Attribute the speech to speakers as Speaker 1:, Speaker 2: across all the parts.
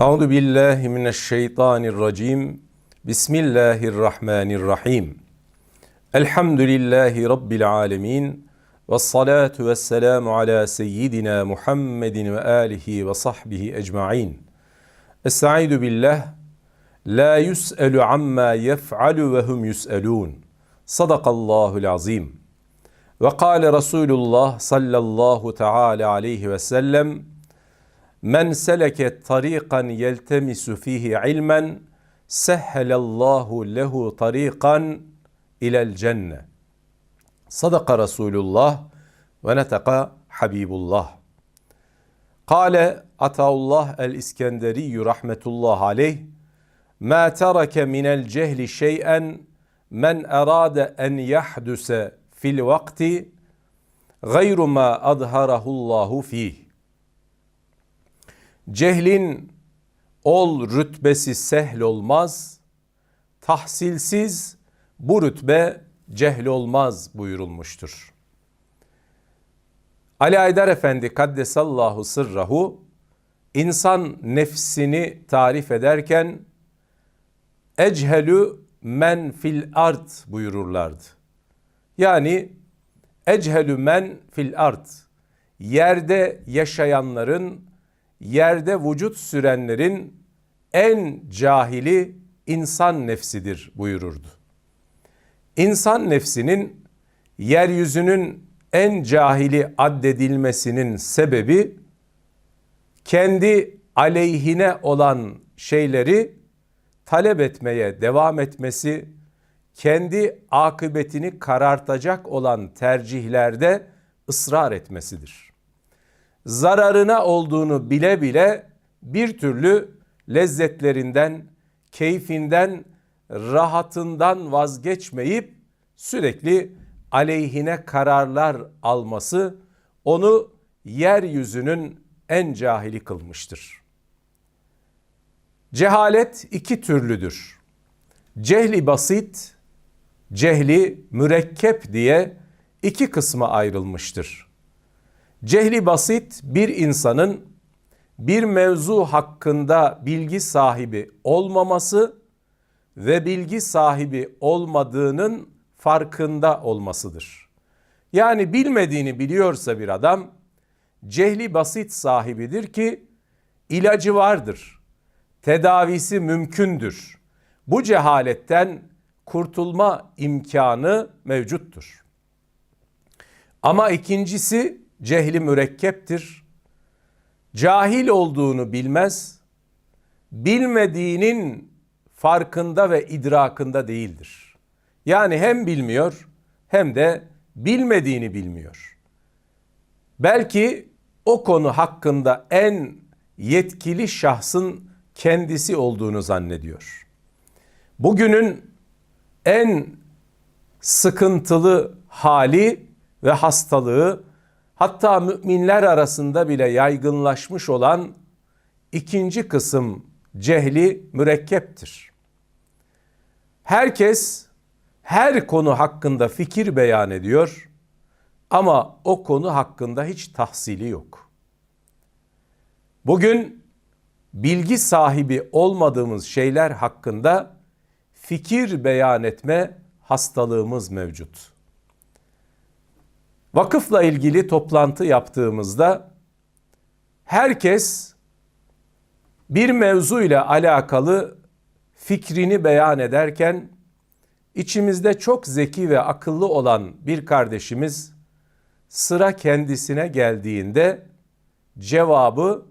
Speaker 1: Euzu billahi mineşşeytanirracim. Bismillahirrahmanirrahim. Elhamdülillahi rabbil alamin. Ves salatu vesselamu ala seyyidina Muhammedin ve alihi ve sahbihi ecmaîn. Estaizu billah. La yus'elu amma yef'alu ve hum yus'elun. Sadakallahul azim. Ve kâle Resulullah sallallahu teala aleyhi ve sellem Men seleke tariqan yeltemisu fihi ilmen sehhelallahu lehu tariqan ilel cenne. Sadaka Resulullah ve neteka Habibullah. Kale Ataullah el-İskenderi rahmetullah aleyh Ma terake minel cehli şey'en men erade en yahduse fil vakti gayru ma adharahullahu fih. Cehlin ol rütbesi sehl olmaz, tahsilsiz bu rütbe cehl olmaz buyurulmuştur. Ali Aydar Efendi Kaddesallahu sırrahu insan nefsini tarif ederken echelü men fil art buyururlardı. Yani echelü men fil art yerde yaşayanların yerde vücut sürenlerin en cahili insan nefsidir buyururdu. İnsan nefsinin yeryüzünün en cahili addedilmesinin sebebi kendi aleyhine olan şeyleri talep etmeye devam etmesi, kendi akıbetini karartacak olan tercihlerde ısrar etmesidir. Zararına olduğunu bile bile bir türlü lezzetlerinden, keyfinden, rahatından vazgeçmeyip sürekli aleyhine kararlar alması onu yeryüzünün en cahili kılmıştır. Cehalet iki türlüdür. Cehli basit, cehli mürekkep diye iki kısma ayrılmıştır. Cehli basit bir insanın bir mevzu hakkında bilgi sahibi olmaması ve bilgi sahibi olmadığının farkında olmasıdır. Yani bilmediğini biliyorsa bir adam cehli basit sahibidir ki ilacı vardır. Tedavisi mümkündür. Bu cehaletten kurtulma imkanı mevcuttur. Ama ikincisi cehli mürekkeptir. Cahil olduğunu bilmez, bilmediğinin farkında ve idrakında değildir. Yani hem bilmiyor hem de bilmediğini bilmiyor. Belki o konu hakkında en yetkili şahsın kendisi olduğunu zannediyor. Bugünün en sıkıntılı hali ve hastalığı hatta müminler arasında bile yaygınlaşmış olan ikinci kısım cehli mürekkeptir. Herkes her konu hakkında fikir beyan ediyor ama o konu hakkında hiç tahsili yok. Bugün bilgi sahibi olmadığımız şeyler hakkında fikir beyan etme hastalığımız mevcut. Vakıfla ilgili toplantı yaptığımızda herkes bir mevzu ile alakalı fikrini beyan ederken içimizde çok zeki ve akıllı olan bir kardeşimiz sıra kendisine geldiğinde cevabı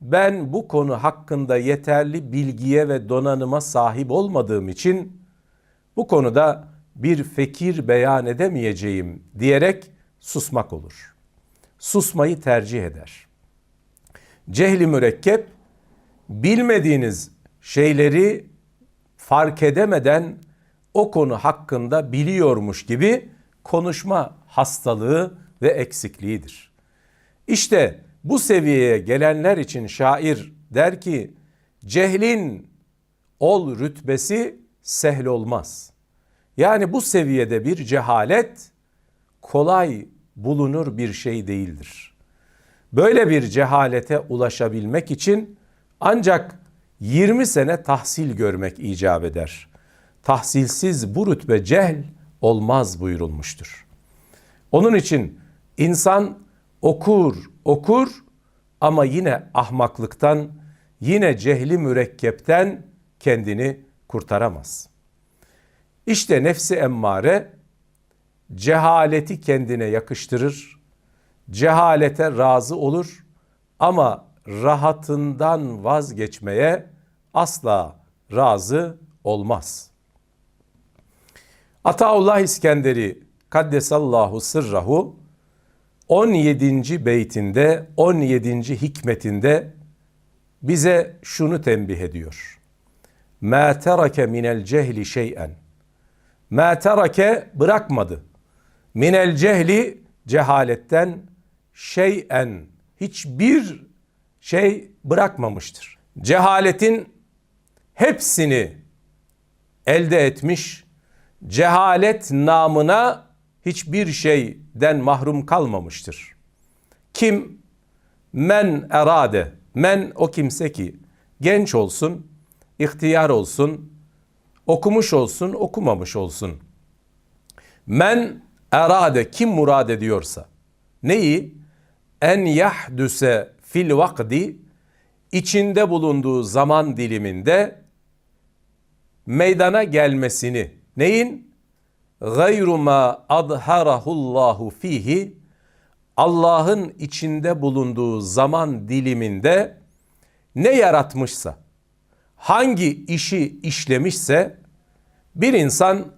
Speaker 1: ben bu konu hakkında yeterli bilgiye ve donanıma sahip olmadığım için bu konuda bir fikir beyan edemeyeceğim diyerek susmak olur. Susmayı tercih eder. Cehli mürekkep bilmediğiniz şeyleri fark edemeden o konu hakkında biliyormuş gibi konuşma hastalığı ve eksikliğidir. İşte bu seviyeye gelenler için şair der ki cehlin ol rütbesi sehl olmaz. Yani bu seviyede bir cehalet kolay bulunur bir şey değildir. Böyle bir cehalete ulaşabilmek için ancak 20 sene tahsil görmek icap eder. Tahsilsiz bu rütbe cehl olmaz buyurulmuştur. Onun için insan okur, okur ama yine ahmaklıktan, yine cehli mürekkepten kendini kurtaramaz. İşte nefsi emmare cehaleti kendine yakıştırır, cehalete razı olur ama rahatından vazgeçmeye asla razı olmaz. Ataullah İskenderi Kaddesallahu sırrahu 17. beytinde 17. hikmetinde bize şunu tembih ediyor. Ma terake minel cehli şey'en. Ma terake bırakmadı. Minel cehli cehaletten şey'en hiçbir şey bırakmamıştır. Cehaletin hepsini elde etmiş, cehalet namına hiçbir şeyden mahrum kalmamıştır. Kim men erade, men o kimse ki genç olsun, ihtiyar olsun, okumuş olsun, okumamış olsun. Men erade kim murad ediyorsa neyi? En yahdüse fil vakdi içinde bulunduğu zaman diliminde meydana gelmesini neyin? Gayru ma adharahullahu fihi Allah'ın içinde bulunduğu zaman diliminde ne yaratmışsa, hangi işi işlemişse bir insan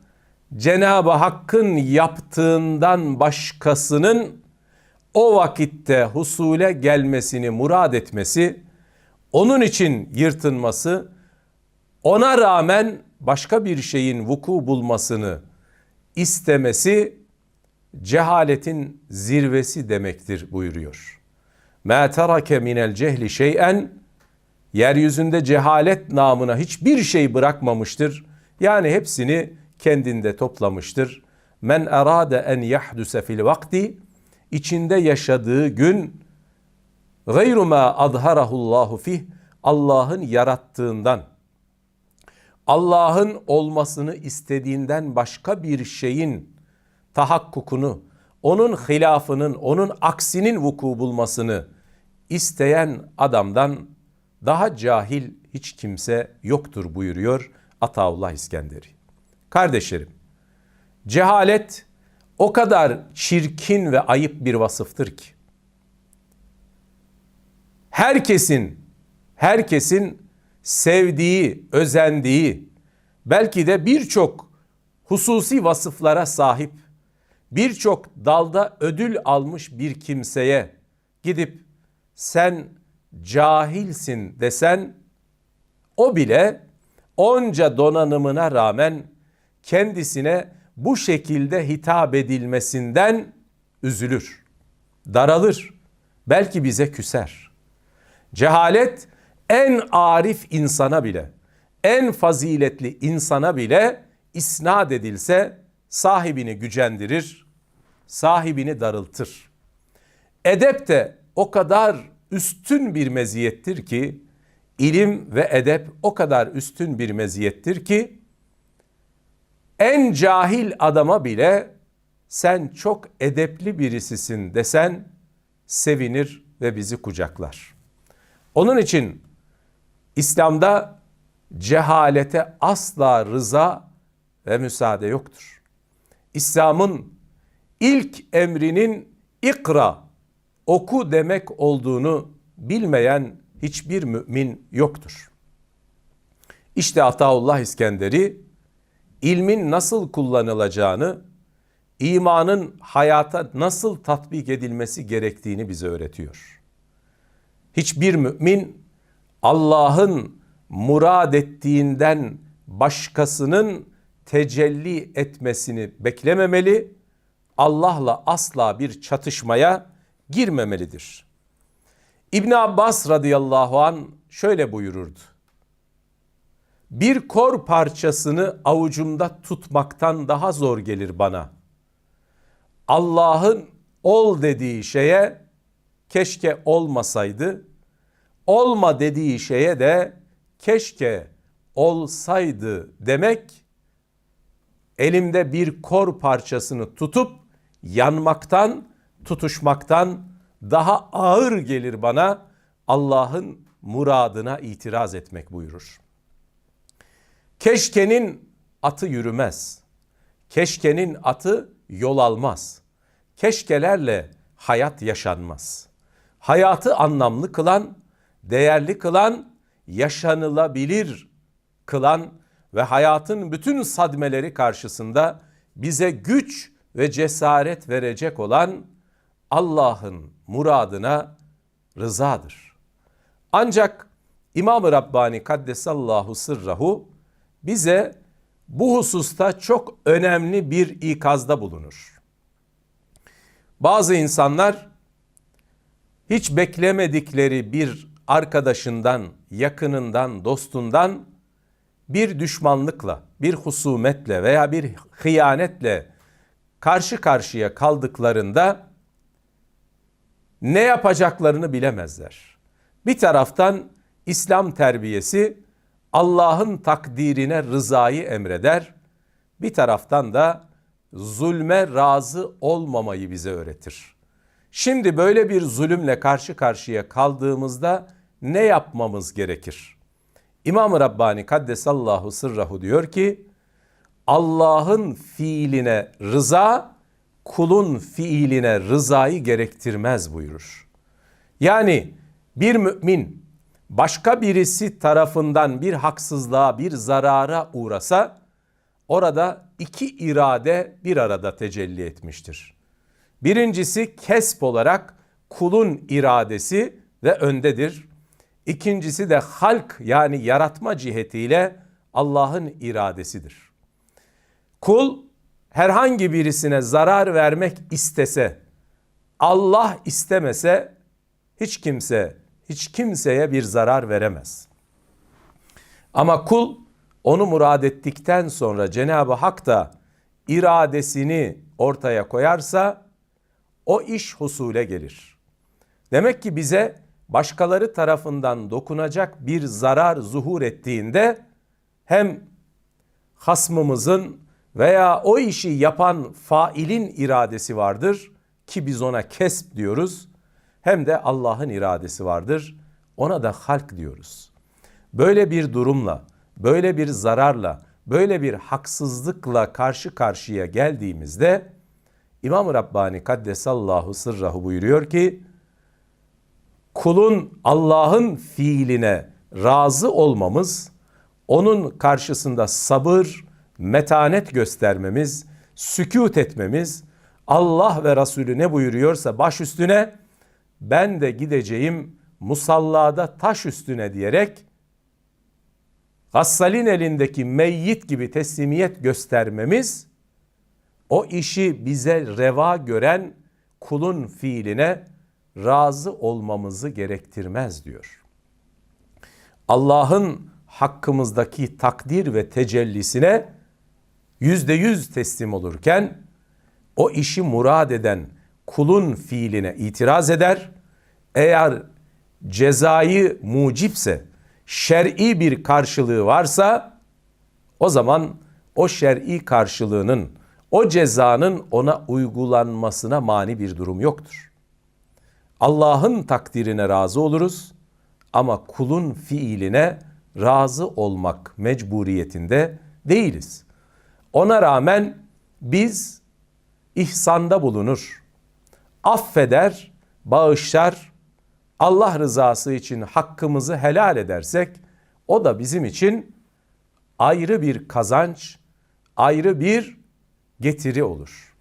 Speaker 1: Cenab-ı Hakk'ın yaptığından başkasının o vakitte husule gelmesini murad etmesi, onun için yırtınması, ona rağmen başka bir şeyin vuku bulmasını istemesi cehaletin zirvesi demektir buyuruyor. مَا تَرَكَ مِنَ الْجَهْلِ şeyen Yeryüzünde cehalet namına hiçbir şey bırakmamıştır. Yani hepsini kendinde toplamıştır. Men erade en yahduse fil vakti içinde yaşadığı gün gayru ma adharahullahu fih Allah'ın yarattığından Allah'ın olmasını istediğinden başka bir şeyin tahakkukunu, onun hilafının, onun aksinin vuku bulmasını isteyen adamdan daha cahil hiç kimse yoktur buyuruyor Ataullah İskenderi. Kardeşlerim, cehalet o kadar çirkin ve ayıp bir vasıftır ki. Herkesin, herkesin sevdiği, özendiği, belki de birçok hususi vasıflara sahip, birçok dalda ödül almış bir kimseye gidip sen cahilsin desen o bile onca donanımına rağmen kendisine bu şekilde hitap edilmesinden üzülür, daralır, belki bize küser. Cehalet en arif insana bile, en faziletli insana bile isnat edilse sahibini gücendirir, sahibini darıltır. Edep de o kadar üstün bir meziyettir ki, ilim ve edep o kadar üstün bir meziyettir ki, en cahil adama bile sen çok edepli birisisin desen sevinir ve bizi kucaklar. Onun için İslam'da cehalete asla rıza ve müsaade yoktur. İslam'ın ilk emrinin ikra, oku demek olduğunu bilmeyen hiçbir mümin yoktur. İşte Ataullah İskenderi ilmin nasıl kullanılacağını, imanın hayata nasıl tatbik edilmesi gerektiğini bize öğretiyor. Hiçbir mümin Allah'ın murad ettiğinden başkasının tecelli etmesini beklememeli, Allah'la asla bir çatışmaya girmemelidir. İbn Abbas radıyallahu an şöyle buyururdu bir kor parçasını avucumda tutmaktan daha zor gelir bana. Allah'ın ol dediği şeye keşke olmasaydı, olma dediği şeye de keşke olsaydı demek elimde bir kor parçasını tutup yanmaktan, tutuşmaktan daha ağır gelir bana Allah'ın muradına itiraz etmek buyurur. Keşkenin atı yürümez. Keşkenin atı yol almaz. Keşkelerle hayat yaşanmaz. Hayatı anlamlı kılan, değerli kılan, yaşanılabilir kılan ve hayatın bütün sadmeleri karşısında bize güç ve cesaret verecek olan Allah'ın muradına rızadır. Ancak İmam-ı Rabbani Kaddesallahu Sırrahu bize bu hususta çok önemli bir ikazda bulunur. Bazı insanlar hiç beklemedikleri bir arkadaşından, yakınından, dostundan bir düşmanlıkla, bir husumetle veya bir hıyanetle karşı karşıya kaldıklarında ne yapacaklarını bilemezler. Bir taraftan İslam terbiyesi Allah'ın takdirine rızayı emreder. Bir taraftan da zulme razı olmamayı bize öğretir. Şimdi böyle bir zulümle karşı karşıya kaldığımızda ne yapmamız gerekir? İmam-ı Rabbani Kaddesallahu Sırrahu diyor ki Allah'ın fiiline rıza kulun fiiline rızayı gerektirmez buyurur. Yani bir mümin başka birisi tarafından bir haksızlığa, bir zarara uğrasa orada iki irade bir arada tecelli etmiştir. Birincisi kesp olarak kulun iradesi ve öndedir. İkincisi de halk yani yaratma cihetiyle Allah'ın iradesidir. Kul herhangi birisine zarar vermek istese, Allah istemese hiç kimse hiç kimseye bir zarar veremez. Ama kul onu murad ettikten sonra Cenab-ı Hak da iradesini ortaya koyarsa o iş husule gelir. Demek ki bize başkaları tarafından dokunacak bir zarar zuhur ettiğinde hem hasmımızın veya o işi yapan failin iradesi vardır ki biz ona kesp diyoruz hem de Allah'ın iradesi vardır. Ona da halk diyoruz. Böyle bir durumla, böyle bir zararla, böyle bir haksızlıkla karşı karşıya geldiğimizde İmam-ı Rabbani Kaddesallahu Sırrahu buyuruyor ki kulun Allah'ın fiiline razı olmamız, onun karşısında sabır, metanet göstermemiz, sükut etmemiz, Allah ve Resulü ne buyuruyorsa baş üstüne ben de gideceğim musallada taş üstüne diyerek Gassal'in elindeki meyyit gibi teslimiyet göstermemiz o işi bize reva gören kulun fiiline razı olmamızı gerektirmez diyor. Allah'ın hakkımızdaki takdir ve tecellisine yüzde yüz teslim olurken o işi murad eden kulun fiiline itiraz eder. Eğer cezayı mucipse, şer'i bir karşılığı varsa o zaman o şer'i karşılığının, o cezanın ona uygulanmasına mani bir durum yoktur. Allah'ın takdirine razı oluruz ama kulun fiiline razı olmak mecburiyetinde değiliz. Ona rağmen biz ihsanda bulunur, affeder, bağışlar, Allah rızası için hakkımızı helal edersek o da bizim için ayrı bir kazanç, ayrı bir getiri olur.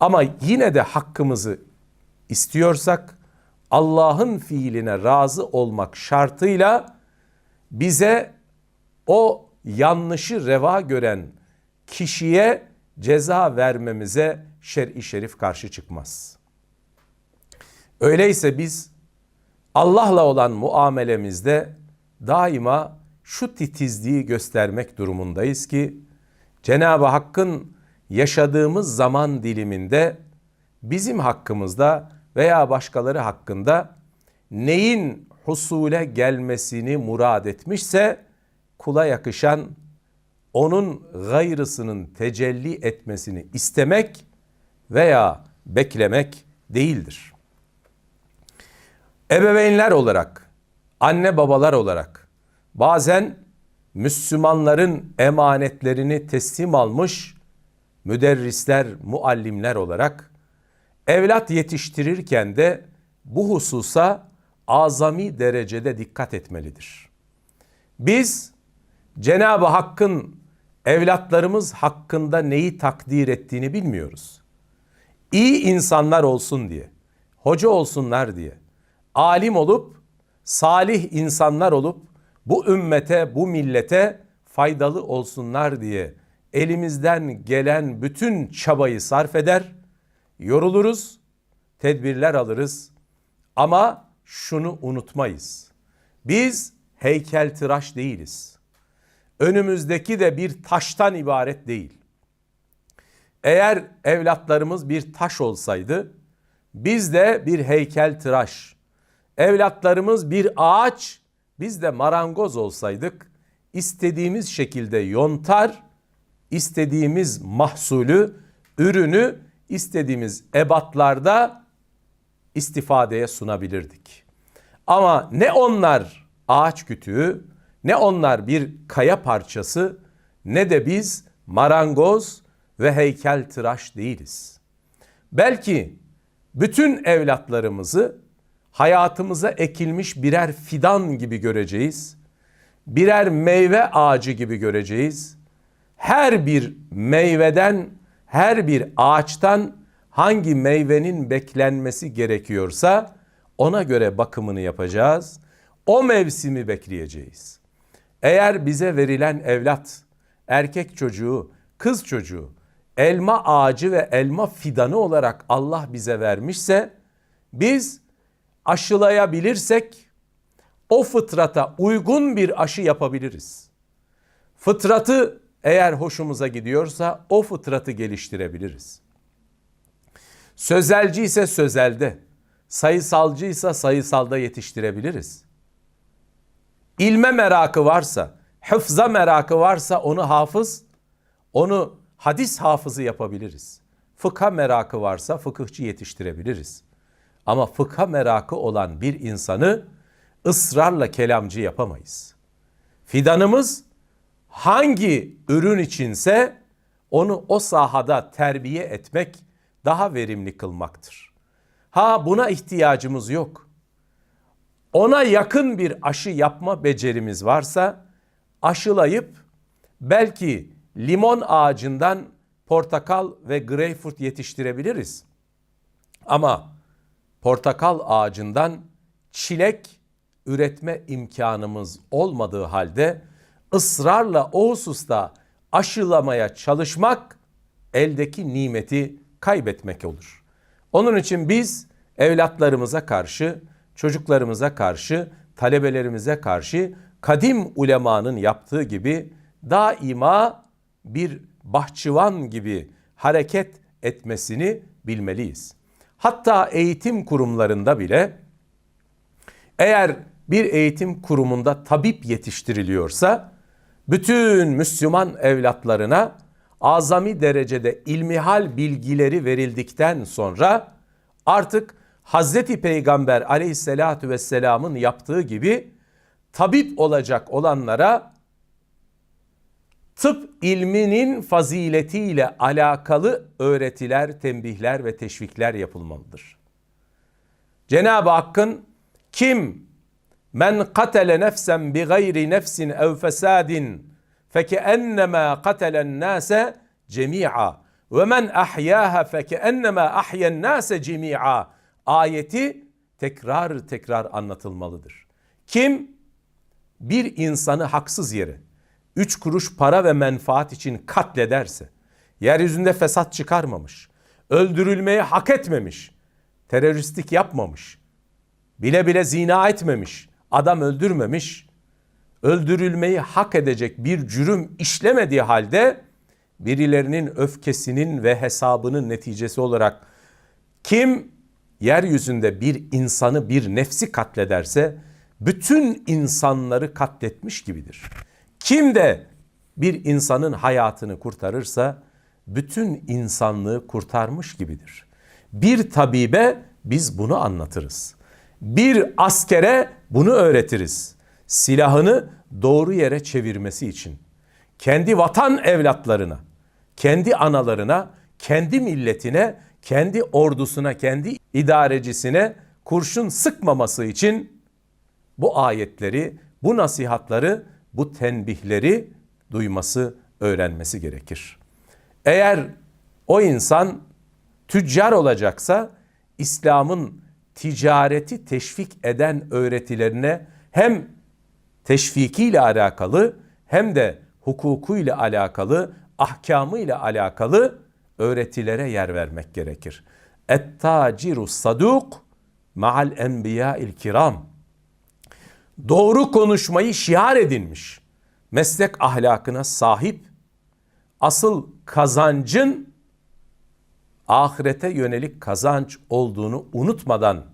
Speaker 1: Ama yine de hakkımızı istiyorsak Allah'ın fiiline razı olmak şartıyla bize o yanlışı reva gören kişiye ceza vermemize şer'i şerif karşı çıkmaz. Öyleyse biz Allah'la olan muamelemizde daima şu titizliği göstermek durumundayız ki Cenab-ı Hakk'ın yaşadığımız zaman diliminde bizim hakkımızda veya başkaları hakkında neyin husule gelmesini murad etmişse kula yakışan onun gayrısının tecelli etmesini istemek veya beklemek değildir. Ebeveynler olarak, anne babalar olarak bazen Müslümanların emanetlerini teslim almış müderrisler, muallimler olarak evlat yetiştirirken de bu hususa azami derecede dikkat etmelidir. Biz Cenab-ı Hakk'ın evlatlarımız hakkında neyi takdir ettiğini bilmiyoruz. İyi insanlar olsun diye, hoca olsunlar diye, alim olup, salih insanlar olup, bu ümmete, bu millete faydalı olsunlar diye elimizden gelen bütün çabayı sarf eder, yoruluruz, tedbirler alırız ama şunu unutmayız. Biz heykeltıraş değiliz. Önümüzdeki de bir taştan ibaret değil. Eğer evlatlarımız bir taş olsaydı biz de bir heykeltıraş, evlatlarımız bir ağaç, biz de marangoz olsaydık istediğimiz şekilde yontar, istediğimiz mahsulü, ürünü istediğimiz ebatlarda istifadeye sunabilirdik. Ama ne onlar ağaç kütüğü, ne onlar bir kaya parçası, ne de biz marangoz ve heykel tıraş değiliz. Belki bütün evlatlarımızı hayatımıza ekilmiş birer fidan gibi göreceğiz. Birer meyve ağacı gibi göreceğiz. Her bir meyveden, her bir ağaçtan hangi meyvenin beklenmesi gerekiyorsa ona göre bakımını yapacağız. O mevsimi bekleyeceğiz. Eğer bize verilen evlat, erkek çocuğu, kız çocuğu, elma ağacı ve elma fidanı olarak Allah bize vermişse biz aşılayabilirsek o fıtrata uygun bir aşı yapabiliriz. Fıtratı eğer hoşumuza gidiyorsa o fıtratı geliştirebiliriz. Sözelci ise sözelde, sayısalcı ise sayısalda yetiştirebiliriz. İlme merakı varsa, hıfza merakı varsa onu hafız, onu hadis hafızı yapabiliriz. Fıkha merakı varsa fıkıhçı yetiştirebiliriz. Ama fıkha merakı olan bir insanı ısrarla kelamcı yapamayız. Fidanımız hangi ürün içinse onu o sahada terbiye etmek daha verimli kılmaktır. Ha buna ihtiyacımız yok. Ona yakın bir aşı yapma becerimiz varsa aşılayıp belki limon ağacından portakal ve greyfurt yetiştirebiliriz. Ama portakal ağacından çilek üretme imkanımız olmadığı halde ısrarla o hususta aşılamaya çalışmak eldeki nimeti kaybetmek olur. Onun için biz evlatlarımıza karşı, çocuklarımıza karşı, talebelerimize karşı kadim ulemanın yaptığı gibi daima bir bahçıvan gibi hareket etmesini bilmeliyiz. Hatta eğitim kurumlarında bile eğer bir eğitim kurumunda tabip yetiştiriliyorsa bütün Müslüman evlatlarına azami derecede ilmihal bilgileri verildikten sonra artık Hazreti Peygamber aleyhissalatü vesselamın yaptığı gibi tabip olacak olanlara tıp ilminin faziletiyle alakalı öğretiler, tembihler ve teşvikler yapılmalıdır. Cenab-ı Hakk'ın kim men katele nefsen bi gayri nefsin ev fesadin fekennema katelen nase cemi'a ve men ahyaha fekennema ahyen nase cemi'a ayeti tekrar tekrar anlatılmalıdır. Kim bir insanı haksız yere üç kuruş para ve menfaat için katlederse, yeryüzünde fesat çıkarmamış, öldürülmeyi hak etmemiş, teröristlik yapmamış, bile bile zina etmemiş, adam öldürmemiş, öldürülmeyi hak edecek bir cürüm işlemediği halde birilerinin öfkesinin ve hesabının neticesi olarak kim yeryüzünde bir insanı bir nefsi katlederse bütün insanları katletmiş gibidir. Kim de bir insanın hayatını kurtarırsa bütün insanlığı kurtarmış gibidir. Bir tabibe biz bunu anlatırız. Bir askere bunu öğretiriz. Silahını doğru yere çevirmesi için. Kendi vatan evlatlarına, kendi analarına, kendi milletine, kendi ordusuna, kendi idarecisine kurşun sıkmaması için bu ayetleri, bu nasihatları, bu tenbihleri duyması, öğrenmesi gerekir. Eğer o insan tüccar olacaksa İslam'ın ticareti teşvik eden öğretilerine hem teşvikiyle alakalı hem de hukukuyla alakalı, ahkamıyla alakalı öğretilere yer vermek gerekir. Et-taciru saduk ma'al enbiya'il kiram. Doğru konuşmayı şiar edinmiş. Meslek ahlakına sahip. Asıl kazancın ahirete yönelik kazanç olduğunu unutmadan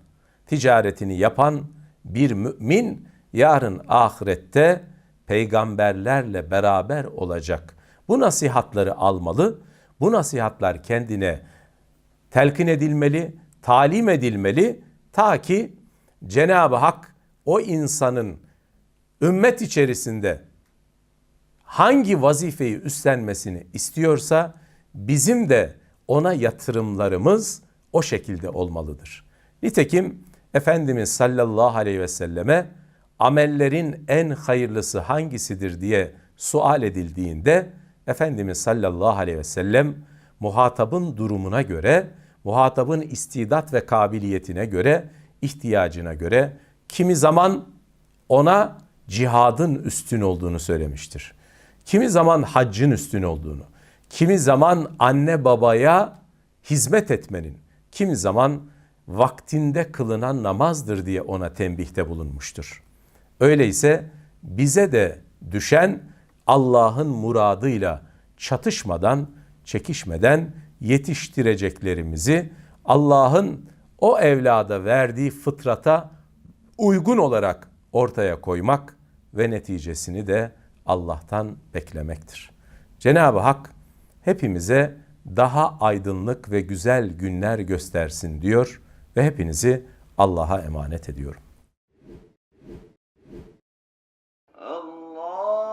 Speaker 1: ticaretini yapan bir mümin yarın ahirette peygamberlerle beraber olacak. Bu nasihatları almalı. Bu nasihatlar kendine telkin edilmeli, talim edilmeli ta ki Cenab-ı Hak o insanın ümmet içerisinde hangi vazifeyi üstlenmesini istiyorsa bizim de ona yatırımlarımız o şekilde olmalıdır. Nitekim Efendimiz sallallahu aleyhi ve selleme amellerin en hayırlısı hangisidir diye sual edildiğinde Efendimiz sallallahu aleyhi ve sellem muhatabın durumuna göre, muhatabın istidat ve kabiliyetine göre, ihtiyacına göre kimi zaman ona cihadın üstün olduğunu söylemiştir. Kimi zaman haccın üstün olduğunu, kimi zaman anne babaya hizmet etmenin, kimi zaman vaktinde kılınan namazdır diye ona tembihte bulunmuştur. Öyleyse bize de düşen Allah'ın muradıyla çatışmadan, çekişmeden yetiştireceklerimizi Allah'ın o evlada verdiği fıtrata uygun olarak ortaya koymak ve neticesini de Allah'tan beklemektir. Cenab-ı Hak hepimize daha aydınlık ve güzel günler göstersin diyor ve hepinizi Allah'a emanet ediyorum.
Speaker 2: Allahümme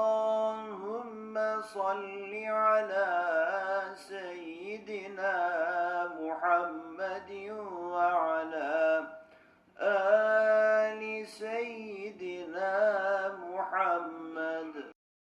Speaker 2: salli ala seyyidina Muhammedin ve ala